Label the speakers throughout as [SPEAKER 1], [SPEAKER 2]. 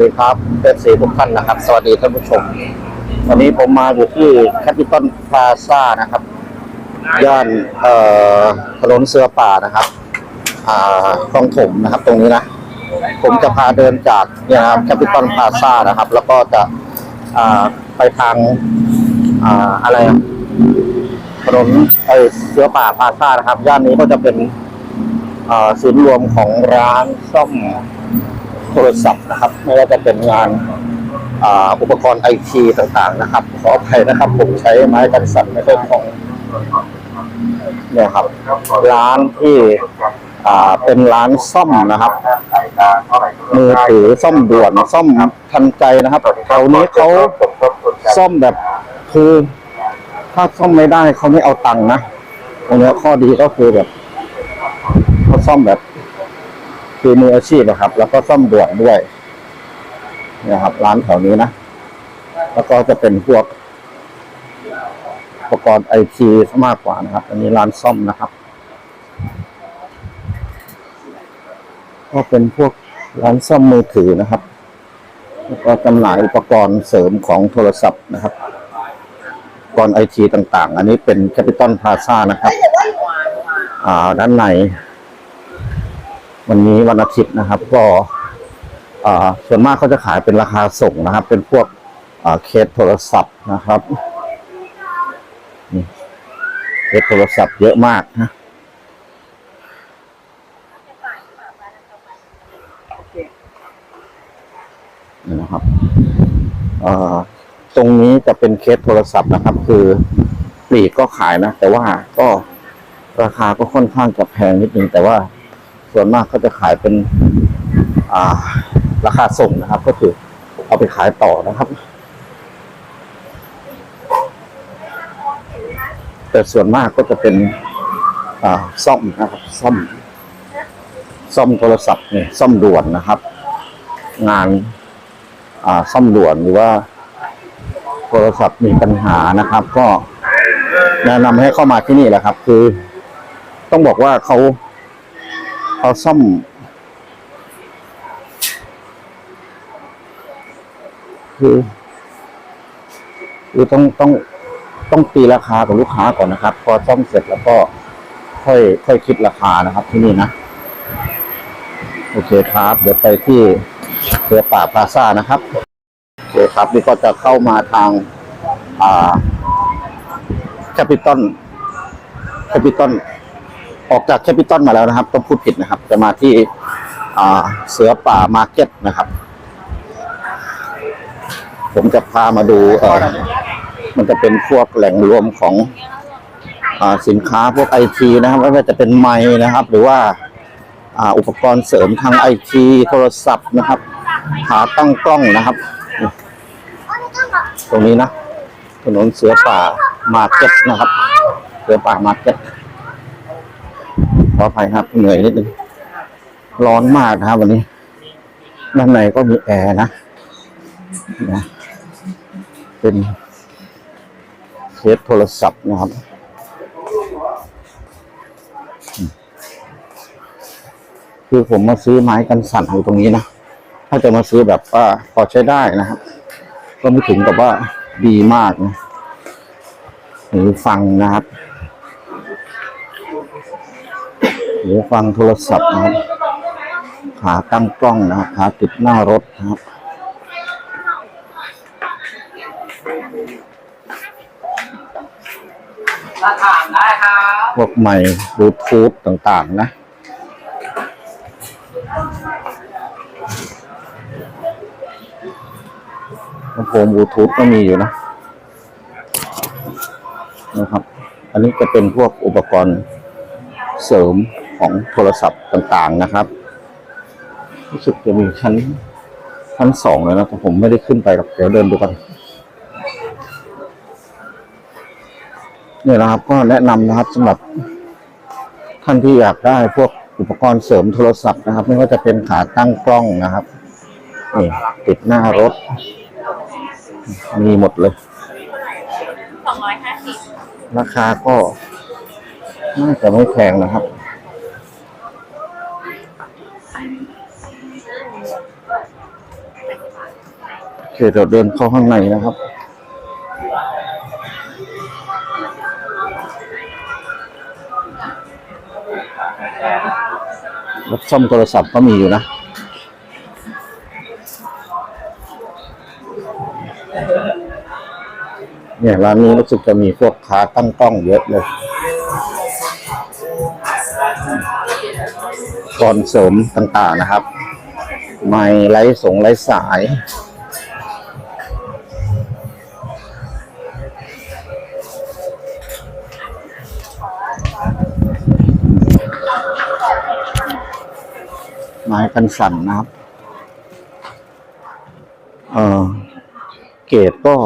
[SPEAKER 1] ดีครับเอฟซีทุกท่านนะครับ สวัสดีท่านผู้ชม วันนี้ผมมาอยู่ที่แคปิตอลพลาซ่านะครับ ย่านเอ่อถนนเสือป่านะครับอ่าคลองถมนะครับตรงนี้นะ ผมจะพาเดินจากเนี่ยนะครับแคปิตอลพลาซ่านะครับ แล้วก็จะอ่าไปทางอ่าอะไรถนนไอเสือป่าพลาซ่านะครับ ย่านนี้ก็จะเป็นอ่าศูนย์รวมของร้านซ่อม โทรศัพท์นะครับ ไม่ว่าจะเป็นงานอุปกรณ์ไอทีต่างๆนะครับ ขออภัยนะครับ ผมใช้ไม้กันสั่นไม่ใช่ของเนี่ยครับ ร้านที่เป็นร้านซ่อมนะครับ มือถือซ่อมด่วนซ่อมทันใจนะครับแถวนี้เขาซ่อมแบบคือถ้าซ่อมไม่ได้เขาไม่เอาตังค์นะตรงนี้ข้อดีก็คือแบบเขาซ่อมแบบ คือมืออาชีพนะครับ แล้วก็ซ่อมด่วนด้วยนี่ยครับ ร้านแถวนี้นะ แล้วก็จะเป็นพวกอุปกรณ์ไอทีมากกว่านะครับ อันนี้ร้านซ่อมนะครับ ก็เป็นพวกร้านซ่อมมือถือนะครับ แล้วก็จำหน่ายอุปกรณ์เสริมของโทรศัพท์นะครับอุปกรณ์ไอทีต่าง ๆ อันนี้เป็นแคปิตอลพาซ่านะครับ อ่าด้านใน วันนี้วันอาทิตย์นะครับ ก็ส่วนมากเขาจะขายเป็นราคาส่งนะครับ เป็นพวกเคสโทรศัพท์นะครับเคสโทรศัพท์เยอะมากนะนะครับตรงนี้จะเป็นเคสโทรศัพท์นะครับ คือปลีกก็ขายนะ แต่ว่าก็ราคาก็ค่อนข้างจะแพงนิดนึงแต่ว่า ส่วนมากเขาจะขายเป็นอ่าราคาส่งนะครับ ก็คือเอาไปขายต่อนะครับ แต่ส่วนมากก็จะเป็นอ่าซ่อมนะครับซ่อมซ่อมโทรศัพท์เนี่ยซ่อมด่วนนะครับ งานอ่าซ่อมด่วนหรือว่า โทรศัพท์มีปัญหานะครับ ก็แนะนำให้เข้ามาที่นี่แหละครับ คือ ต้องบอกว่าเขา เขาซ่อม คือคือต้องต้องต้องตีราคากับลูกค้าก่อนนะครับ พอซ่อมเสร็จแล้วก็ค่อยค่อยคิดราคานะครับ ที่นี่นะ โอเคครับ เดี๋ยวไปที่เสือป่าพลาซ่านะครับโอเคครับ นี่ก็จะเข้ามาทาง อ่าแคปิตอลแคปิตอล ออกจากแคปิตอลมาแล้วนะครับ ต้องพูดผิดนะครับ จะมาที่เสือป่ามาร์เก็ตนะครับ ผมจะพามาดูมันจะเป็นพวกแหล่งรวมของอสินค้าพวกไอทีนะครับไม่ว่าจะเป็นไม้นะครับ หรือว่าอุปกรณ์เสริมทางไอทีโทรศัพท์นะครับขาตั้งกล้องนะครับ ตรงนี้นะถนนเสือป่ามาร์เก็ตนะครับ เสือป่ามาร์เก็ต ออภัยครับเหนื่อยนิดนึงร้อนมากนะครับวันนี้ด้านในก็มีแอร์นะนะเป็นเคสโทรศัพท์นะครับคือผมมาซื้อไม้กันสั่นอยู่ตรงนี้นะ ถ้าจะมาซื้อแบบว่าพอใช้ได้นะครับ ก็ไม่ถึงกับว่าดีมากนะหรือฟังนะครับ หรือฟังโทรศัพท์นะครับ ขาตั้งกล้องนะครับ ขาติดหน้ารถนะครับ
[SPEAKER 2] ถ้าถามได้ครับ
[SPEAKER 1] พวกใหม่บลูทูธต่างๆนะ ลำโพงบลูทูธก็มีอยู่นะ นะครับ อันนี้ก็เป็นพวกอุปกรณ์เสริม ของโทรศัพท์ต่างๆนะครับ รู้สึกจะมีชั้นชั้นสองเลยนะแต่ผมไม่ได้ขึ้นไปกับเดี๋ยวเดินดูกันเนี่ยนะครับก็แนะนำนะครับสำหรับท่านที่อยากได้พวกอุปกรณ์เสริมโทรศัพท์นะครับ ไม่ว่าจะเป็นขาตั้งกล้องนะครับนี่ติดหน้ารถ มีหมดเลย
[SPEAKER 3] สองร้อยห้าสิบ
[SPEAKER 1] ราคาก็น่าจะไม่แพงนะครับ เคเดี๋ยวเดินเข้าข้างในนะครับ รับซ่อมโทรศัพท์ก็มีอยู่นะเนี่ยร้านนี้รู้สึกจะมีพวกค้าตั้งกล้องเยอะเลย ก่อนเสริมต่างๆนะครับ ไม่ไร้สงไร้สาย ไม้กันสั่นนะครับ เออเกรดก็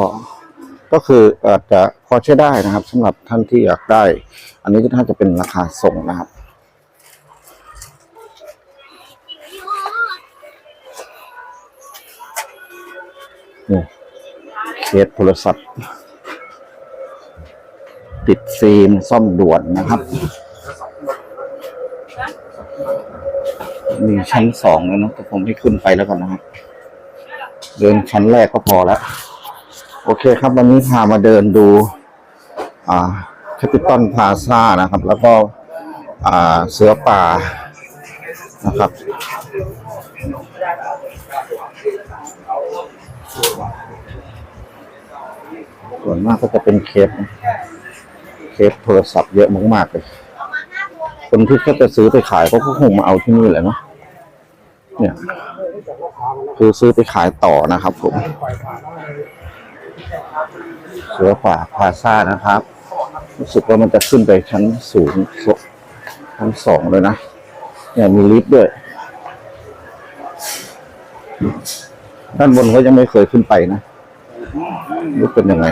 [SPEAKER 1] ก็คืออาจจะพอใช้ได้นะครับสำหรับท่านที่อยากได้ อันนี้ก็น่าจะเป็นราคาส่งนะครับ นี่เคสโทรศัพท์ ติดฟิล์มซ่อมด่วนนะครับ มีชั้นสองแล้วนะแต่ผมไม่ขึ้นไปแล้วกันนะครับ เดินชั้นแรกก็พอแล้ว โอเคครับ วันนี้พามาเดินดู อ่าแคปิตอลพาซานะครับ แล้วก็ อ่าเสือป่านะครับส่วนมากก็จะเป็นเคสเคสโทรศัพท์เยอะมากๆเลย คนที่เขาจะซื้อไปขายเขาก็คงมาเอาที่นี่แหละเนาะเนี่ย คือซื้อไปขายต่อนะครับ ผมเสือป่าพาซ่านะครับ รู้สึกว่ามันจะขึ้นไปชั้นสูงชั้นสองเลยนะเนี่ยมีลิฟต์ด้วย ด้านบนก็ยังไม่เคยขึ้นไปนะรู้เป็นยังไง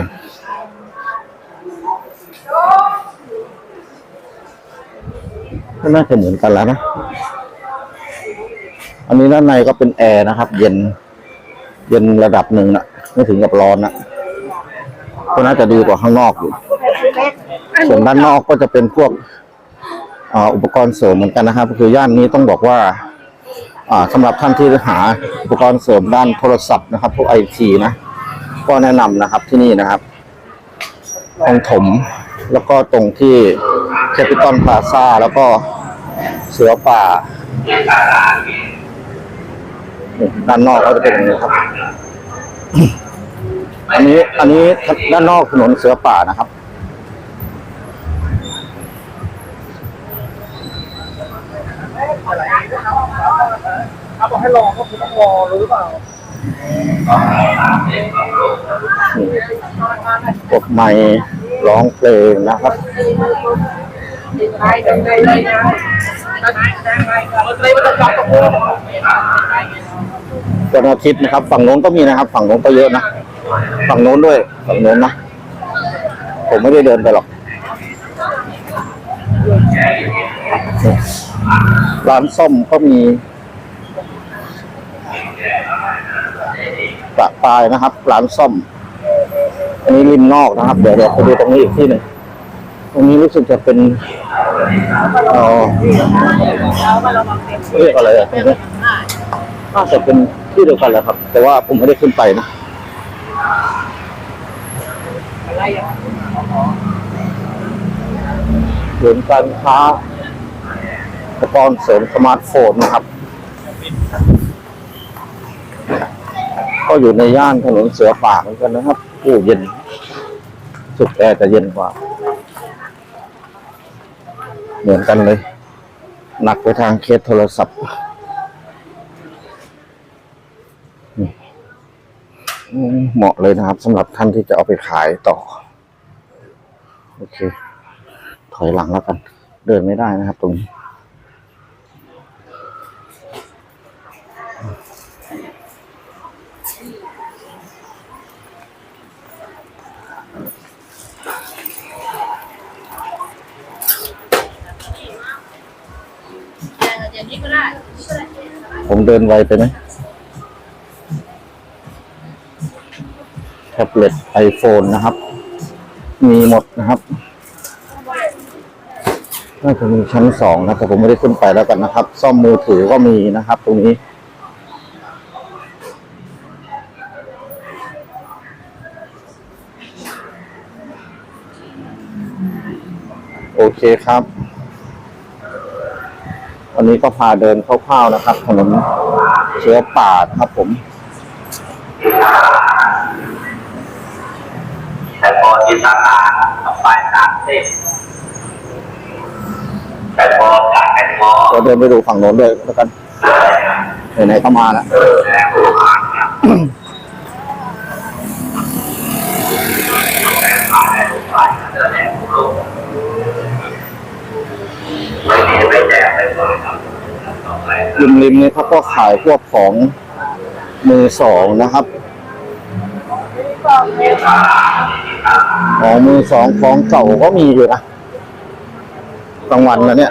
[SPEAKER 1] ก็น่าจะเหมือนกันแล้วนะ อันนี้ด้านในก็เป็นแอร์นะครับ เย็น เย็นระดับหนึ่งนะไม่ถึงกับร้อนนะก็น่าจะดีกว่าข้างนอกอยู่ ส่วนด้านนอกก็จะเป็นพวกอุปกรณ์เสริมเหมือนกันนะครับ คือย่านนี้ต้องบอกว่าอ่าสำหรับท่านที่หาอุปกรณ์เสริมด้านโทรศัพท์นะครับ พวกไอทีนะ ก็แนะนำนะครับที่นี่นะครับองถมแล้วก็ตรงที่แคปิตอลพลาซ่าแล้วก็ เสือป่าด้านนอกก็จะเป็นอย่างนี้ครับ อันนี้ อันนี้ด้านนอกถนนเสือป่านะครับ
[SPEAKER 2] เขาบอกให้รอก็คือต้องรอรู้หรือเปล่า
[SPEAKER 1] กดไมค์ร้องเพลงนะครับ
[SPEAKER 2] ได้ได้ได้ได้ได้เลยมันจะจับกับพวก
[SPEAKER 1] วันอาทิตย์นะครับ ฝั่งโน้นก็มีนะครับ ฝั่งโน้นก็เยอะนะ ฝั่งโน้นด้วย ฝั่งโน้นนะ ผมไม่ได้เดินไปหรอก ร้านส้มก็มีปะปลายนะครับ ร้านส้ม อันนี้ริมนอกนะครับ เดี๋ยวเดี๋ยวไปดูตรงนี้อีกที่หนึ่ง ตรงนี้รู้สึกจะเป็นเออเรียกอะไรอะตรงนี้น่าจะเป็นที่เดียวกันแหละครับ แต่ว่าผมไม่ได้ขึ้นไปนะเดินการค้าอุปกรณ์เสริมสมาร์ทโฟนนะครับ ก็อยู่ในย่านถนนเสือป่าเหมือนกันนะครับโอ้เย็น สุดแอร์จะเย็นกว่า เหมือนกันเลย หนักไปทางเคสโทรศัพท์เหมาะเลยนะครับสำหรับท่านที่จะเอาไปขายต่อ โอเค ถอยหลังแล้วกัน เดินไม่ได้นะครับตรงนี้ ผมเดินไวไปไหมแท็บเล็ตไอโฟนนะครับ มีหมดนะครับน่าจะมีชั้นสองนะแต่ผมไม่ได้ขึ้นไปแล้วกันนะครับ ซ่อมมือถือก็มีนะครับ ตรงนี้ โอเคครับ วันนี้ก็พาเดินคร่าวๆนะครับถนนเชื้อป่าครับผม
[SPEAKER 4] แต่พอที่สาขาต่อไปสามสิบแต่พอจากแอนมอ
[SPEAKER 1] ก็เดินไปดูฝั่งโน้นด้วยแล้วกันไหนๆก็มาแล้ว
[SPEAKER 4] แล้ว ริมริ
[SPEAKER 1] มนี้เขาก็ขายพวกของมือสองนะครับ
[SPEAKER 4] ข
[SPEAKER 1] องมือสองของเก่าก็มีอยู่นะกลางวันแล้วเนี่ย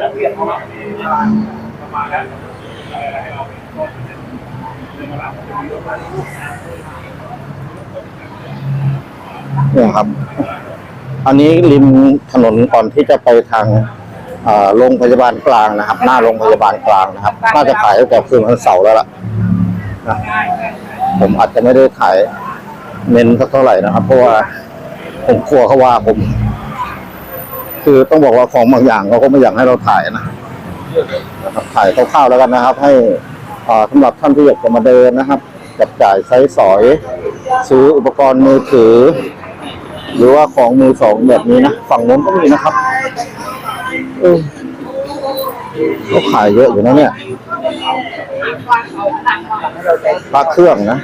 [SPEAKER 1] เนี่ยครับ อันนี้ริมถนนก่อนที่จะไปทาง โรงพยาบาลกลางนะครับ หน้าโรงพยาบาลกลางนะครับ น่าจะขายตั้งแต่คืนวันเสาร์แล้วล่ะนะผมอาจจะไม่ได้ขายเน้นสักเท่าไหร่นะครับ เพราะว่าผมกลัวเขาว่าผม คือต้องบอกว่าของบางอย่างเขาก็ไม่อยากให้เราถ่ายนะนะครับถ่ายคร่าวๆแล้วกันนะครับ ให้อ่าสำหรับท่านที่อยากจะมาเดินนะครับจับจ่ายใช้สอย ซื้ออุปกรณ์มือถือ หรือว่าของมือสองแบบนี้นะฝั่งโน้นก็มีนะครับ เออก็ขายเยอะอยู่นะเนี่ยพระเครื่องนะ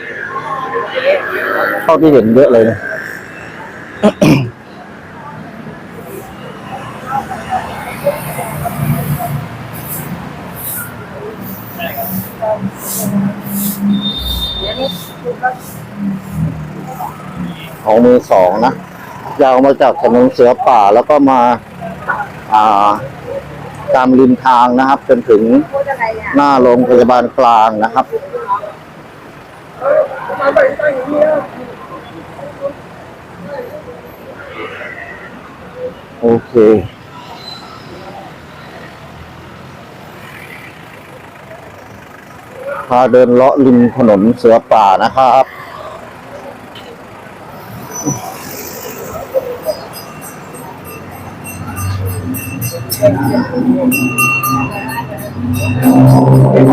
[SPEAKER 1] เท่าที่เห็นเยอะเลยนะของมือสองนะยาวมาจากถนนเสือป่าแล้วก็มาอ่า ตามริมทางนะครับ จนถึงหน้าโรงพยาบาลกลางนะครับโอเคพาเดินเลาะริมถนนเสือป่านะครับ
[SPEAKER 2] Thank you.